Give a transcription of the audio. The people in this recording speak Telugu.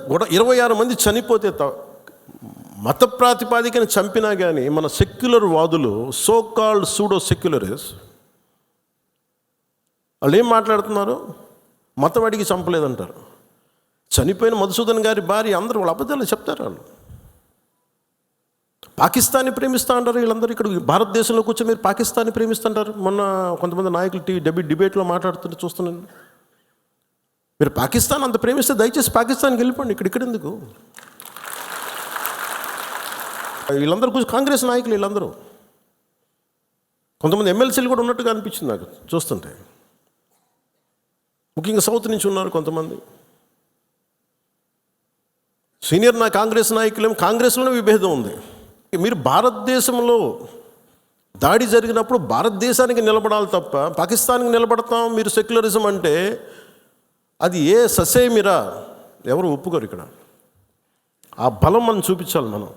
కూడా ఇరవై ఆరు మంది చనిపోతే త- మత ప్రాతిపాదికన చంపినా కానీ మన సెక్యులర్ వాదులు సో కాల్డ్ సూడో సెక్యులరిస్ వాళ్ళు ఏం మాట్లాడుతున్నారు? మతం అడిగి చంపలేదంటారు. చనిపోయిన మధుసూదన్ గారి భార్య అందరూ వాళ్ళ అబద్ధాలు చెప్తారు వాళ్ళు. పాకిస్తాన్ని ప్రేమిస్తా అంటారు వీళ్ళందరూ ఇక్కడ. భారతదేశంలో కూర్చొని మీరు పాకిస్తాన్ని ప్రేమిస్తుంటారు మొన్న కొంతమంది నాయకులు టీవీ డెబి డిబేట్లో మాట్లాడుతుంటే చూస్తున్నాను. మీరు పాకిస్తాన్ అంత ప్రేమిస్తే దయచేసి పాకిస్తాన్కి వెళ్ళిపోండి ఇక్కడ ఇక్కడ ఎందుకు? వీళ్ళందరూ కాంగ్రెస్ నాయకులు వీళ్ళందరూ. కొంతమంది ఎమ్మెల్సీలు కూడా ఉన్నట్టుగా అనిపించింది నాకు చూస్తుంటే. ముఖ్యంగా సౌత్ నుంచి ఉన్నారు కొంతమంది. సీనియర్ నా కాంగ్రెస్ నాయకులేం కాంగ్రెస్లోనే విభేదం ఉంది. మీరు భారతదేశంలో దాడి జరిగినప్పుడు భారతదేశానికి నిలబడాలి తప్ప పాకిస్తాన్కి నిలబడతాం మీరు సెక్యులరిజం అంటే అది ఏ ససేమిరా? ఎవరు ఒప్పుకోరు ఇక్కడ. ఆ బలం మనం చూపించాలి మనం.